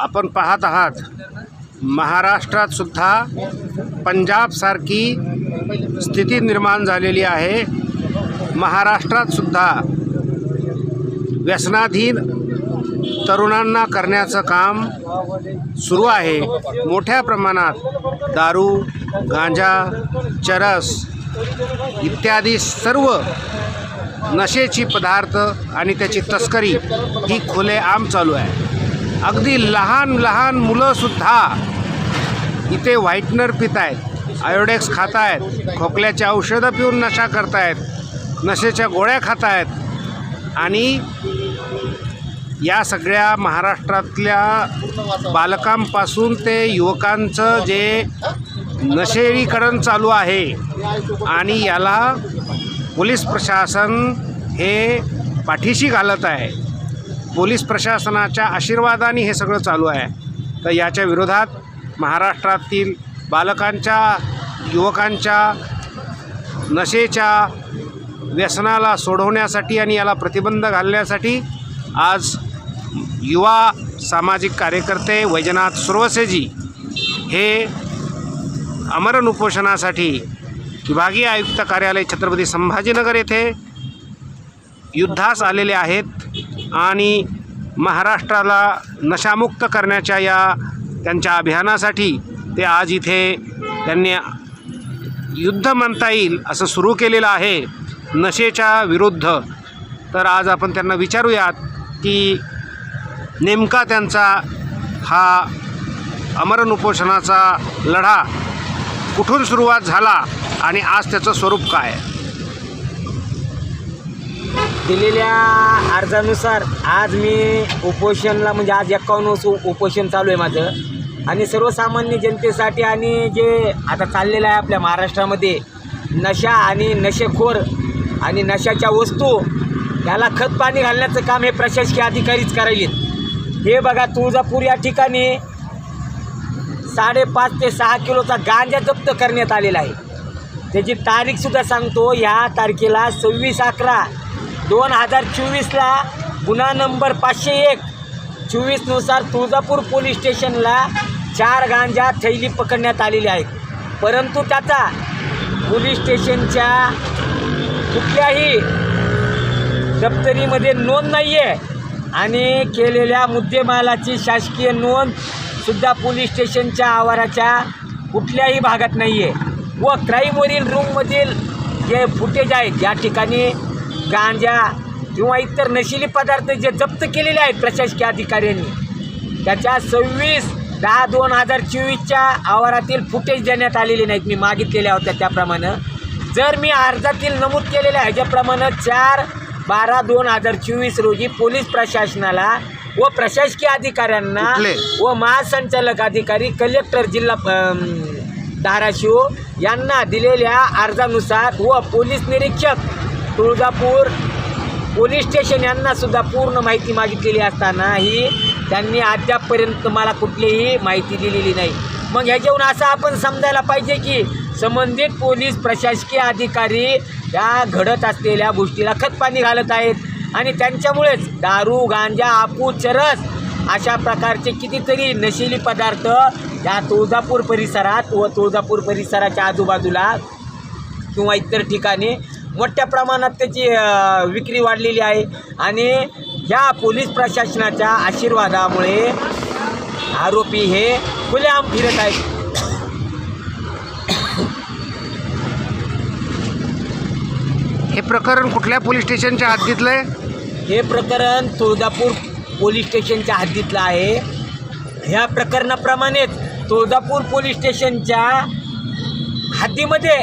आपण पाहत आहात. महाराष्ट्रात सुद्धा पंजाबसारखी स्थिती निर्माण झालेली आहे. महाराष्ट्रात सुद्धा व्यसनाधीन तरुणांना करण्याचं काम सुरू आहे. मोठ्या प्रमाणात दारू गांजा चरस इत्यादी सर्व नशेची पदार्थ आणि त्याची तस्करी ही खुलेआम चालू आहे. अगदी लहान लहान मुलंसुद्धा इथे व्हाईटनर पित आहेत आयोडेक्स खात आहेत खोकल्याची औषधं पिऊन नशा करतायत नशेच्या गोळ्या खात आहेत आणि या सगळ्या महाराष्ट्रातल्या बालकांपासून ते युवकांचं जे नशेरीकरण चालू आहे आणि याला पोलीस प्रशासन हे पाठीशी घालत आहे. पोलीस प्रशासनाच्या आशीर्वादाने हे सगळं चालू आहे. तर याच्या विरोधात महाराष्ट्रातील बालकांच्या युवकांच्या नशेच्या व्यसनाला सोडवण्यासाठी आणि याला प्रतिबंध घालण्यासाठी आज युवा सामाजिक कार्यकर्ते वैजनाथ सुरवसेजी हे अमरण उपोषणासाठी विभागीय आयुक्त कार्यालय छत्रपती संभाजीनगर येथे युद्धास आलेले आहेत. आणि महाराष्ट्राला नशामुक्त करण्याच्या या त्यांच्या अभियानासाठी ते आज इथे त्यांनी युद्ध म्हणता येईल असं सुरू केलेलं आहे नशेच्या विरुद्ध तर आज आपण त्यांना विचारूयात की नेमका त्यांचा हा अमरण उपोषणाचा लढा कुठून सुरुवात झाला आणि आज त्याचं स्वरूप काय आहे? दिलेल्या अर्जानुसार आज मी उपोषणला म्हणजे आज एकावन्न वर्ष उपोषण चालू आहे माझं. आणि सर्वसामान्य जनतेसाठी आणि जे आता चाललेलं आहे आपल्या महाराष्ट्रामध्ये नशा आणि नशेखोर आणि नशाच्या वस्तू याला खत पाणी घालण्याचं काम हे प्रशासकीय अधिकारीच करायलेत. हे बघा तुळजापूर या ठिकाणी साडेपाच ते सहा किलोचा गांजा जप्त करण्यात आलेला आहे. त्याची तारीखसुद्धा सांगतो ह्या तारखेला सव्वीस अकरा दोन हजार चोवीसला गुन्हा नंबर पाचशे एक. चोवीसनुसार तुळजापूर पोलीस स्टेशनला चार गांजा थैली पकडण्यात आलेली आहेत. परंतु त्याचा पोलीस स्टेशनच्या कुठल्याही दप्तरीमध्ये नोंद नाही आहे आणि केलेल्या मुद्देमालाची शासकीय नोंद सुद्धा पोलीस स्टेशनच्या आवाराच्या कुठल्याही भागात नाही आहे व क्राईमवरील रूममधील जे फुटेज आहेत या ठिकाणी गांजा किंवा इतर नशिली पदार्थ जे जप्त केलेले आहेत प्रशासकीय अधिकाऱ्यांनी त्याच्या सव्वीस दहा दोन हजार चोवीसच्या आवारातील फुटेज देण्यात आलेले नाहीत मी मागितलेल्या होत्या त्याप्रमाणे जर मी अर्जातील नमूद केलेल्या ह्याच्याप्रमाणे चार बारा दोन हजार चोवीस रोजी पोलीस प्रशासनाला व प्रशासकीय अधिकाऱ्यांना? व महासंचालक अधिकारी कलेक्टर जिल्हा धाराशिव यांना दिलेल्या अर्जानुसार व पोलीस निरीक्षक तुळजापूर पोलीस स्टेशन यांनासुद्धा पूर्ण माहिती मागितलेली असतानाही त्यांनी अद्यापपर्यंत मला कुठलीही माहिती दिलेली नाही. मग ह्याच्याहून असं आपण समजायला पाहिजे की संबंधित पोलीस प्रशासकीय अधिकारी या घडत असलेल्या गोष्टीला खतपाणी घालत आहेत आणि त्यांच्यामुळेच दारू गांजा आपू चरस अशा प्रकारचे कितीतरी नशिली पदार्थ या तुळजापूर परिसरात व तुळजापूर परिसराच्या आजूबाजूला किंवा इतर ठिकाणी मोठ्या प्रमाणात त्याची विक्री वाढलेली आहे. आणि ह्या पोलीस प्रशासनाच्या आशीर्वादामुळे आरोपी हे खुलेआम फिरत आहेत. हे प्रकरण कुठल्या पोलीस स्टेशनच्या हद्दीतलं आहे हे प्रकरण तुळजापूर पोलीस स्टेशनच्या हद्दीतलं आहे. ह्या प्रकरणाप्रमाणेच तुळजापूर पोलीस स्टेशनच्या हद्दीमध्ये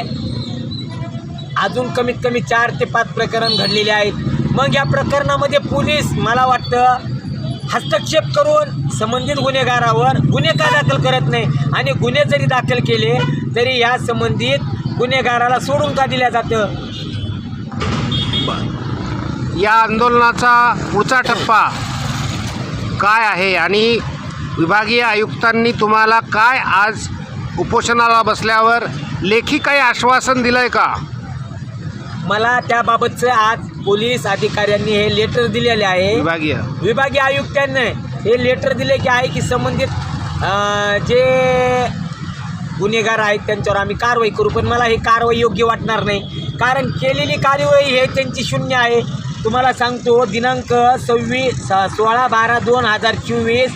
अजून कमीत कमी चार ते पाच प्रकरण घडलेले आहेत. मग या प्रकरणामध्ये पोलीस मला वाटतं हस्तक्षेप करून संबंधित गुन्हेगारावर गुन्हे का दाखल करत नाही. आणि गुन्हे जरी दाखल केले तरी या संबंधित गुन्हेगाराला सोडून का दिलं जातं? या आंदोलनाचा पुढचा टप्पा काय आहे आणि विभागीय आयुक्तांनी तुम्हाला काय आज उपोषणाला बसल्यावर लेखी काही आश्वासन दिलं आहे का? मला त्याबाबतचं आज पोलीस अधिकाऱ्यांनी हे लेटर दिलेले आहे. विभागीय. विभागीय आयुक्तांनी हे लेटर दिले की आहे की संबंधित जे गुन्हेगार आहेत त्यांच्यावर आम्ही कारवाई करू पण मला हे कारवाई योग्य वाटणार नाही. कारण केलेली कार्यवाही हे त्यांची शून्य आहे. तुम्हाला सांगतो दिनांक सव्वीस सोळा बारा दोन हजार चोवीस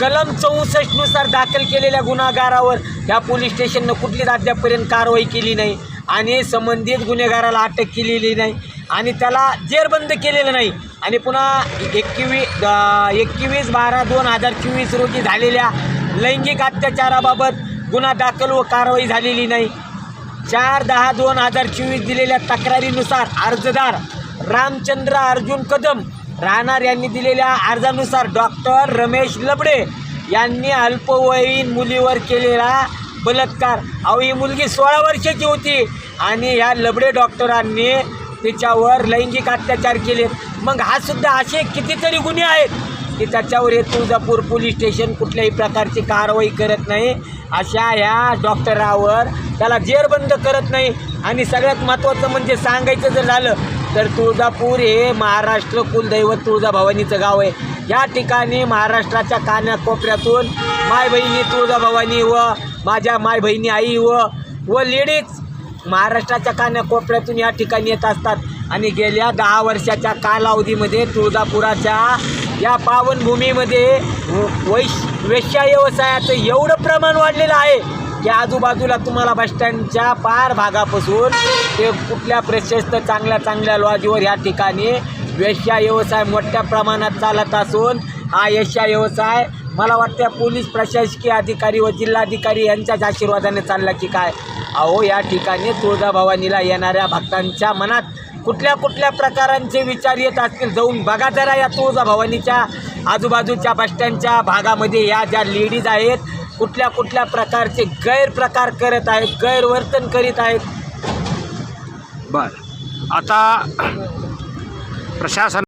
कलम चौसष्टनुसार दाखल केलेल्या गुन्हेगारावर या पोलीस स्टेशननं कुठलीच अद्यापपर्यंत कारवाई केली नाही. आणि संबंधित गुन्हेगाराला अटक केलेली नाही आणि त्याला जेरबंद केलेलं नाही. आणि पुन्हा एकवीस एकवीस बारा दोन हजार चोवीस रोजी झालेल्या लैंगिक अत्याचाराबाबत गुन्हा दाखल व कारवाई झालेली नाही. चार दहा दोन हजार चोवीस दिलेल्या तक्रारीनुसार अर्जदार रामचंद्र अर्जुन कदम राहणार यांनी दिलेल्या अर्जानुसार डॉक्टर रमेश लबडे यांनी अल्पवयीन मुलीवर केलेला बलात्कार. अहो ही मुलगी सोळा वर्षाची होती. आणि ह्या लबडे डॉक्टरांनी तिच्यावर लैंगिक अत्याचार केले मग हा सुद्धा असे कितीतरी गुन्हे आहेत की त्याच्यावर हे तुळजापूर पोलीस स्टेशन कुठल्याही प्रकारची कारवाई करत नाही. अशा ह्या डॉक्टरावर त्याला जेरबंद करत नाही. आणि सगळ्यात महत्त्वाचं म्हणजे सांगायचं जर झालं तर तुळजापूर हे महाराष्ट्र कुलदैवत तुळजाभवानीचं गाव आहे. या ठिकाणी महाराष्ट्राच्या कानाकोपऱ्यातून माय बहिणी तुळजाभवानी व माझ्या माय बहिणी आई व व लेडीज महाराष्ट्राच्या कानाकोपऱ्यातून या ठिकाणी येत असतात. आणि गेल्या दहा वर्षाच्या कालावधीमध्ये तुळजापुराच्या या पावनभूमीमध्ये वैश वेश्या व्यवसायाचं एवढं प्रमाण वाढलेलं आहे की आजूबाजूला तुम्हाला बसस्टँडच्या पार भागापासून ते कुठल्या प्रशस्त चांगल्या चांगल्या लॉजवर या ठिकाणी वेश्या व्यवसाय मोठ्या प्रमाणात चालत असून हा यश्या व्यवसाय मला वाटतं पोलीस प्रशासकीय अधिकारी व जिल्हाधिकारी यांच्याच आशीर्वादाने चालला की काय? अहो या ठिकाणी तुळजाभवानीला येणाऱ्या भक्तांच्या मनात कुठल्या कुठल्या प्रकारांचे विचार येत असतील जाऊन बघा जरा या तुळजाभवानीच्या आजूबाजूच्या बसस्टँडच्या भागामध्ये. या ज्या लेडीज आहेत कुठल्या कुठल्या प्रकारचे गैरप्रकार करत आहेत गैरवर्तन करीत आहेत? बर. आता प्रशासन